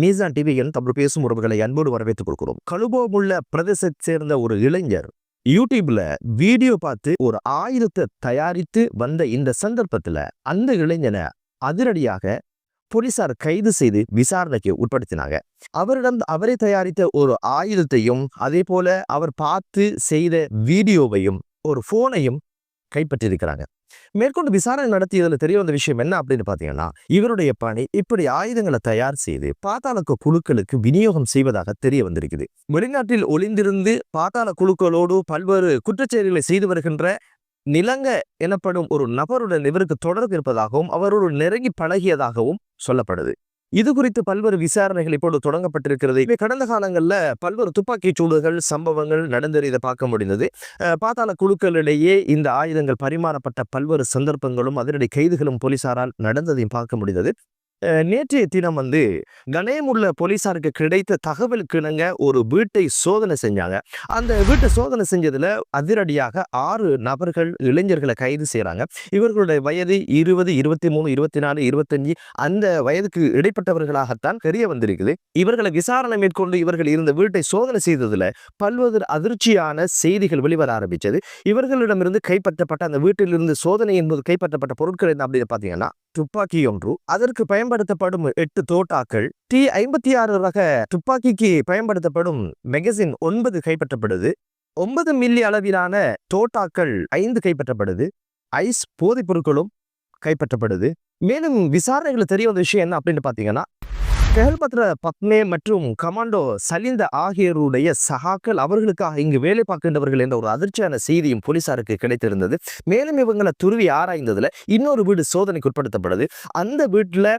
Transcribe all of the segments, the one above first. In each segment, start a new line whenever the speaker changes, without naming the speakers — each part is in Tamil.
மீசான் டிவியின் தமிழ் பேசும் உறவுகளை அன்போடு வரவேற்றுக் கொடுக்கிறோம் கழுபோமுள்ள பிரதேசத்தை சேர்ந்த ஒரு இளைஞர் யூடியூப்ல வீடியோ பார்த்து ஒரு ஆயுதத்தை தயாரித்து வந்த இந்த சந்தர்ப்பத்துல அந்த இளைஞனை அதிரடியாக போலீசார் கைது செய்து விசாரணைக்கு உட்படுத்தினாங்க. அவரிடம் அவரை தயாரித்த ஒரு ஆயுதத்தையும் அதே போல அவர் பார்த்து செய்த வீடியோவையும் ஒரு போனையும் கைப்பற்றியிருக்கிறாங்க. மேற்கொண்டு விசாரணை நடத்தியதுல தெரிய வந்த விஷயம் என்ன அப்படின்னு பார்த்தீங்கன்னா இவருடைய பணி இப்படி ஆயுதங்களை தயார் செய்து பாத்தாள குழுக்களுக்கு விநியோகம் செய்வதாக தெரிய வந்திருக்குது. வெளிநாட்டில் ஒளிந்திருந்து பாத்தாள குழுக்களோடு பல்வேறு குற்றச்செயல்களை செய்து வருகின்ற நிலங்க எனப்படும் ஒரு நபருடன் இவருக்கு தொடர்பு இருப்பதாகவும் அவரோடு நெருங்கி பழகியதாகவும் சொல்லப்படுது. இது குறித்து பல்வேறு விசாரணைகள் இப்போது தொடங்கப்பட்டிருக்கிறது. இவை கடந்த காலங்களில் பல்வேறு துப்பாக்கிச் சூடுகள் சம்பவங்கள் நடந்தது. இதை பார்க்க முடிந்தது. அஹ் பாதாள குழுக்களிடையே இந்த ஆயுதங்கள் பரிமாறப்பட்ட பல்வேறு சந்தர்ப்பங்களும் அதனுடைய கைதுகளும் போலீசாரால் நடந்ததையும் பார்க்க முடிந்தது. நேற்றைய தினம் வந்து கணேமுள்ள போலீசாருக்கு கிடைத்த தகவலுக்கு இணங்க ஒரு வீட்டை சோதனை செஞ்சாங்க. அந்த வீட்டை சோதனை செஞ்சதுல அதிரடியாக ஆறு நபர்கள் இளைஞர்களை கைது செய்கிறாங்க இவர்களுடைய வயது இருபது இருபத்தி மூணு இருபத்தி நாலு இருபத்தஞ்சு அந்த வயதுக்கு இடைப்பட்டவர்களாகத்தான் தெரிய வந்திருக்குது. இவர்களை விசாரணை மேற்கொண்டு இவர்கள் இருந்த வீட்டை சோதனை செய்ததுல பல்வேறு அதிர்ச்சியான செய்திகள் வெளிவர ஆரம்பித்தது இவர்களிடமிருந்து கைப்பற்றப்பட்ட அந்த வீட்டிலிருந்து சோதனை என்பது கைப்பற்றப்பட்ட பொருட்கள் என்ன அப்படின்னு பார்த்தீங்கன்னா துப்பாக்கி ஒன்று. அதற்கு பயன்படுத்தப்படும் எட்டு தோட்டாக்கள். டி ஐம்பத்தி ஆறு ரக துப்பாக்கிக்கு பயன்படுத்தப்படும் மெகசின் ஒன்பது கைப்பற்றப்படுது. ஒன்பது மில்லி அளவிலான தோட்டாக்கள் ஐந்து கைப்பற்றப்படுது. ஐஸ் போதைப் பொருட்களும் கைப்பற்றப்படுது. மேலும் விசாரணைகளை தெரிய வந்த விஷயம் என்ன அப்படின்னு பார்த்தீங்கன்னா கெஹல்பத்ர பத்மே மற்றும் கமாண்டோ சலிந்த ஆகியோருடைய சகாக்கள் அவர்களுக்காக இங்கு வேலை பார்க்கின்றவர்கள் என்ற ஒரு அதிர்ச்சியான செய்தியும் போலீசாருக்கு கிடைத்திருந்தது. மேலும் இவங்களை துருவி ஆராய்ந்ததுல இன்னொரு வீடு சோதனைக்கு உட்படுத்தப்படுது அந்த வீட்டில்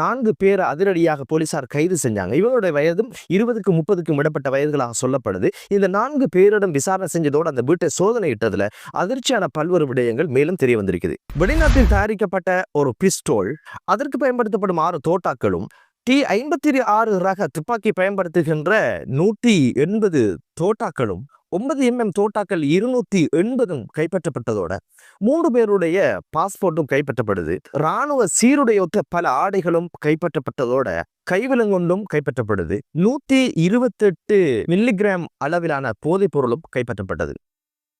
நான்கு பேரை அதிரடியாக போலீசார் கைது செஞ்சாங்க. இவங்களுடைய வயதும் இருபதுக்கு முப்பதுக்கும் இடப்பட்ட வயதுகளாக சொல்லப்படுது. இந்த நான்கு பேரிடம் விசாரணை செஞ்சதோடு அந்த வீட்டை சோதனையிட்டதுல அதிர்ச்சியான பல்வேறு விடயங்கள் மேலும் தெரிய வந்திருக்குது. வெளிநாட்டில் தயாரிக்கப்பட்ட ஒரு பிஸ்டோல் அதற்கு பயன்படுத்தப்படும் ஆறு தோட்டாக்களும் டி ஐம்பத்தி ஆறு ரக துப்பாக்கி பயன்படுத்துகின்ற நூற்றி எண்பது தோட்டாக்களும் ஒன்பது எம்எம் தோட்டாக்கள் இருநூத்தி எண்பதும் கைப்பற்றப்பட்டதோட மூன்று பேருடைய பாஸ்போர்ட்டும் கைப்பற்றப்படுது. இராணுவ சீருடையொத்த பல ஆடைகளும் கைப்பற்றப்பட்டதோட கைவிலங்கொண்டும் கைப்பற்றப்படுது. நூத்தி இருபத்தெட்டு மில்லிகிராம் அளவிலான போதைப் பொருளும் கைப்பற்றப்பட்டது.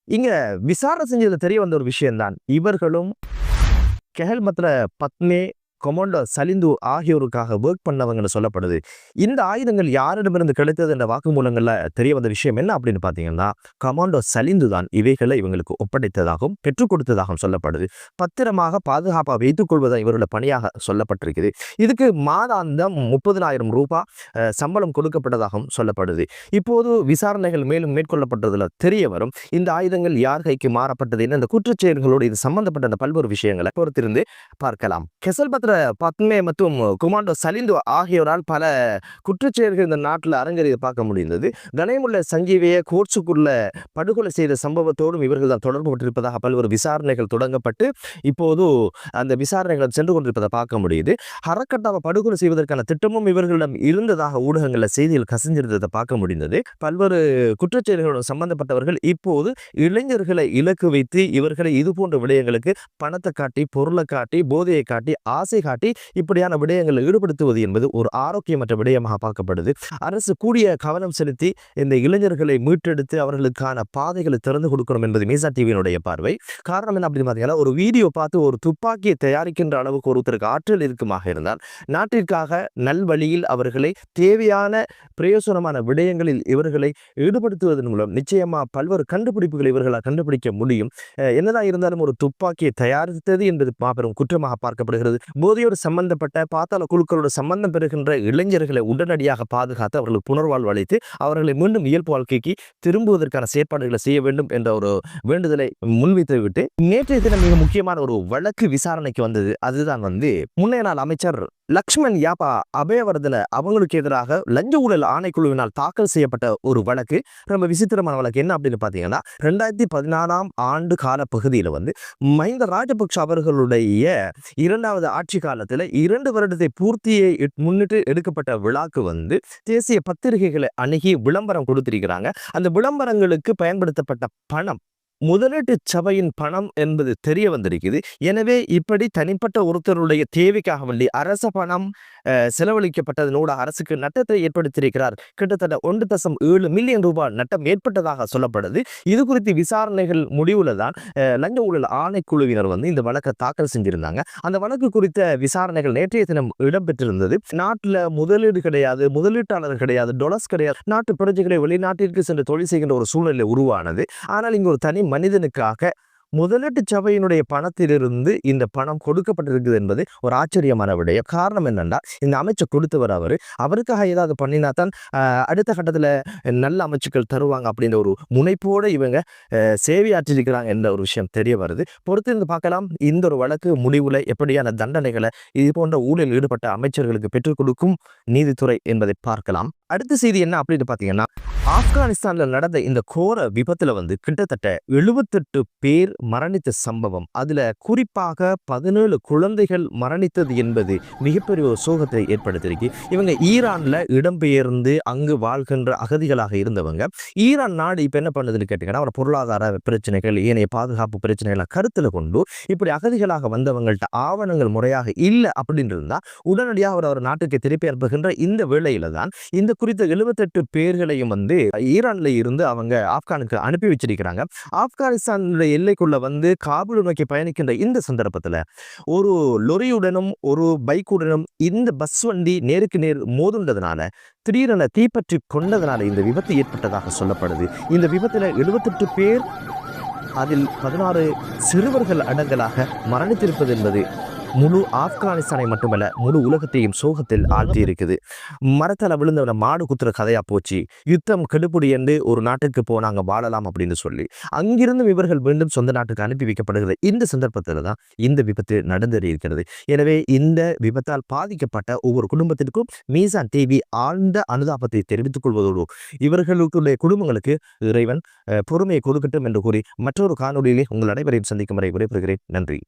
இங்க விசாரணை செஞ்சதுல தெரிய வந்த ஒரு விஷயம்தான். இவர்களும் கெஹல்மத்ல பத்னே கொமோண்டோ சலிந்து ஆகியோருக்காக ஒர்க் பண்ணவங்கன்னு சொல்லப்படுது. இந்த ஆயுதங்கள் யாரிடமிருந்து கிடைத்தது என்ற வாக்குமூலங்களில் தெரிய வந்த விஷயம் என்ன அப்படின்னு பார்த்தீங்கன்னா கமாண்டோ சலிந்து தான் இவைகளை இவங்களுக்கு ஒப்படைத்ததாகவும் பெற்றுக் கொடுத்ததாகவும் சொல்லப்படுது. பத்திரமாக பாதுகாப்பாக வைத்துக் கொள்வதா இவர்களோட பணியாக சொல்லப்பட்டிருக்குது. இதுக்கு மாதாந்தம் முப்பதினாயிரம் ரூபாய் சம்பளம் கொடுக்கப்பட்டதாகவும் சொல்லப்படுது. இப்போது விசாரணைகள் மேலும் மேற்கொள்ளப்பட்டதில் தெரிய வரும் இந்த ஆயுதங்கள் யார் கைக்கு மாறப்பட்டது என்ன இந்த குற்றச்செயல்களோடு இது சம்பந்தப்பட்ட அந்த பல்வேறு விஷயங்களை பொறுத்திருந்து பார்க்கலாம். கெசல்பத்ர பத்மே மற்றும் குமாண்டோ சலிந்து ஆகியோரால் பல குற்றச்செயல்கள் இந்த நாட்டில் அரங்கேறியதை பார்க்க முடிந்தது. கணேமுள்ள சஞ்சீவியை கோர்ட்ஸுக்குள்ள படுகொலை செய்த சம்பவத்தோடும் இவர்கள் தான் தொடர்புபட்டிருப்பதாக பல்வேறு விசாரணைகள் தொடங்கப்பட்டு இப்போது அந்த விசாரணைகள் சென்று கொண்டிருப்பதை பார்க்க முடியுது. ஹரக்கட்டாவை படுகொலை செய்வதற்கான திட்டமும் இவர்களிடம் இருந்ததாக ஊடகங்களில் செய்திகள் கசிஞ்சிருந்ததை பார்க்க முடிந்தது. பல்வேறு குற்றச்செயல்களுடன் சம்பந்தப்பட்டவர்கள் இப்போது இளைஞர்களை இலக்கு வைத்து இவர்களை இது போன்ற விடயங்களுக்கு பணத்தை காட்டி பொருளை காட்டி போதையை காட்டி ஆசை காட்டி இப்படியான விடயங்களில் ஈடுபடுத்துவது என்பது ஒரு ஆரோக்கியமற்ற விடயமாக பார்க்கப்படுது. அரசு கூடிய கவனம் செலுத்தி இந்த இளைஞர்களை மீட்டெடுத்து அவர்களுக்கான பாதைகளை திறந்து கொடுக்கணும் என்பது மீசா டிவியினுடைய பார்வை. காரணம் என்ன அப்படின்னு பார்த்தீங்கன்னா ஒரு வீடியோ பார்த்து ஒரு துப்பாக்கியை தயாரிக்கின்ற அளவுக்கு ஒருத்தருக்கு ஆற்றல் இருக்குமாக இருந்தால் நாட்டிற்காக நல்வழியில் அவர்களை தேவையான பிரயோசனமான விடயங்களில் இவர்களை ஈடுபடுத்துவதன் மூலம் நிச்சயமாக பல்வேறு கண்டுபிடிப்புகளை இவர்களால் கண்டுபிடிக்க முடியும். என்னதான் இருந்தாலும் ஒரு துப்பாக்கியை தயாரித்தது என்பது மாபெரும் குற்றமாக பார்க்கப்படுகிறது. போதையோடு சம்பந்தப்பட்ட பாத்தாள குழுக்களோடு சம்பந்தம் பெறுகின்ற இளைஞர்களை உடனடியாக பாதுகாத்து அவர்களுக்கு புனர்வாழ்வு அளித்து அவர்களை மீண்டும் இயல்பு வாழ்க்கைக்கு திரும்புவதற்கான செயற்பாடுகளை செய்ய வேண்டும் என்ற ஒரு வேண்டுதலை முன்வைத்து விட்டு நேற்றைய தினம் மிக முக்கியமான ஒரு வழக்கு விசாரணைக்கு வந்தது. அதுதான் வந்து முன்னைய நாள் அமைச்சர் லக்ஷ்மண் யாப்பா அபயவர்தன அவங்களுக்கு எதிராக லஞ்ச ஊழல் ஆணைக்குழுவினால் தாக்கல் செய்யப்பட்ட ஒரு வழக்கு. ரொம்ப விசித்திரமான வழக்கு. என்ன அப்படின்னு பார்த்தீங்கன்னா ரெண்டாயிரத்தி பதினாறாம் ஆண்டு கால பகுதியில் வந்து மஹிந்த ராஜபக்ஷ அவர்களுடைய இரண்டாவது ஆட்சி காலத்தில் இரண்டு வருடத்தை பூர்த்தியை முன்னிட்டு எடுக்கப்பட்ட விழாக்கு வந்து தேசிய பத்திரிகைகளை அணுகி விளம்பரம் கொடுத்திருக்கிறாங்க. அந்த விளம்பரங்களுக்கு பயன்படுத்தப்பட்ட பணம் முதலீட்டு சபையின் பணம் என்பது தெரிய வந்திருக்குது. எனவே இப்படி தனிப்பட்ட ஒருத்தருடைய தேவைக்காக வேண்டி அரச பணம் அஹ், செலவழிக்கப்பட்டதனோட அரசுக்கு நட்டத்தை ஏற்படுத்தியிருக்கிறார். கிட்டத்தட்ட ஒன்று தசம் ஏழு மில்லியன் ரூபாய் நட்டம் ஏற்பட்டதாக சொல்லப்படுது. இது குறித்து விசாரணைகள் முடிவில் தான் லஞ்ச ஊழல் ஆணைக்குழுவினர் வந்து இந்த வழக்கை தாக்கல் செஞ்சிருந்தாங்க. அந்த வழக்கு குறித்த விசாரணைகள் நேற்றைய தினம் இடம்பெற்றிருந்தது. நாட்டில் முதலீடு கிடையாது முதலீட்டாளர் கிடையாது டொலர்ஸ் கிடையாது. நாட்டு பிரஜைகளை வெளிநாட்டிற்கு சென்று தொழில் செய்கின்ற ஒரு சூழ்நிலை உருவானது. ஆனால் இங்கு ஒரு தனி மனிதனுக்காக முதலீட்டு சபையினுடைய பணத்திலிருந்து இந்த பணம் கொடுக்கப்பட்டிருக்குது என்பது ஒரு ஆச்சரியமான விடயம். காரணம் என்னென்னா இந்த அமைச்சர் கொடுத்தவர் அவர். அவருக்காக ஏதாவது பண்ணினா தான் அடுத்த கட்டத்தில் நல்ல அமைச்சுக்கள் தருவாங்க அப்படின்ற ஒரு முனைப்போடு இவங்க சேவையாற்றிருக்கிறாங்க என்ற ஒரு விஷயம் தெரிய வருது. பொறுத்திருந்து பார்க்கலாம் இந்த ஒரு வழக்கு முடிவில் எப்படியான தண்டனைகளை இது போன்ற ஊழலில் ஈடுபட்ட அமைச்சர்களுக்கு பெற்றுக் கொடுக்கும் நீதித்துறை என்பதை பார்க்கலாம். அடுத்த செய்தி என்ன அப்படின்னு பார்த்தீங்கன்னா ஆப்கானிஸ்தானில் நடந்த இந்த கோர விபத்தில் வந்து கிட்டத்தட்ட எழுபத்தெட்டு பேர் மரணித்த சம்பவம். அதில் குறிப்பாக பதினேழு குழந்தைகள் மரணித்தது என்பது மிகப்பெரிய ஒரு சோகத்தை ஏற்படுத்தியிருக்கு. இவங்க ஈரானில் இடம்பெயர்ந்து அங்கு வாழ்கின்ற அகதிகளாக இருந்தவங்க. ஈரான் நாடு இப்போ என்ன பண்ணுதுன்னு கேட்டிங்கன்னா ஒரு பொருளாதார பிரச்சனைகள் ஏனைய பாதுகாப்பு பிரச்சனைகளை கருத்தில் கொண்டு இப்படி அகதிகளாக வந்தவங்கள்ட்ட ஆவணங்கள் முறையாக இல்லை அப்படின்னு இருந்தால் உடனடியாக அவர் அவர் நாட்டுக்கு திருப்பி அனுப்புகின்ற இந்த வேளையில் தான் இந்த குறித்த எழுபத்தெட்டு பேர்களையும் வந்து ஈரான்ல இருந்து அவங்க ஆப்கானுக்கு அனுப்பி வச்சிருக்கிறாங்க. ஆப்கானிஸ்தானுடைய எல்லைக்குள்ள வந்து காபூல் நோக்கி பயணிக்கின்ற இந்த சந்தர்ப்பத்தில் ஒரு லொரியுடனும் ஒரு பைக்குடனும் இந்த பஸ் வண்டி நேருக்கு நேர் மோதுண்டதுனால திடீரென தீப்பற்றி கொண்டதனால இந்த விபத்து ஏற்பட்டதாக சொல்லப்படுது. இந்த விபத்தில் எழுபத்தெட்டு பேர் அதில் பதினாறு சிறுவர்கள் அடங்கலாக மரணித்திருப்பது என்பது முழு ஆப்கானிஸ்தானை மட்டுமல்ல முழு உலகத்தையும் சோகத்தில் ஆழ்த்தி இருக்குது மரத்தில் விழுந்தவன மாடு குத்துற கதையா போச்சு. யுத்தம் கெடுப்புடி என்று ஒரு நாட்டுக்கு போனாங்க வாழலாம் அப்படின்னு சொல்லி. அங்கிருந்தும் இவர்கள் மீண்டும் சொந்த நாட்டுக்கு அனுப்பி வைக்கப்படுகிறது. இந்த சந்தர்ப்பத்தில் தான் இந்த விபத்து நடந்தேறி இருக்கிறது. எனவே இந்த விபத்தால் பாதிக்கப்பட்ட ஒவ்வொரு குடும்பத்திற்கும் மீசான் டிவி ஆழ்ந்த அனுதாபத்தை தெரிவித்துக் கொள்வதோடு இவர்களுடைய குடும்பங்களுக்கு இறைவன் பொறுமையை கொடுக்கட்டும் என்று கூறி மற்றொரு காணொலியிலே உங்கள் அனைவரையும் சந்திக்கும் வரை விடைபெறுகிறேன். நன்றி.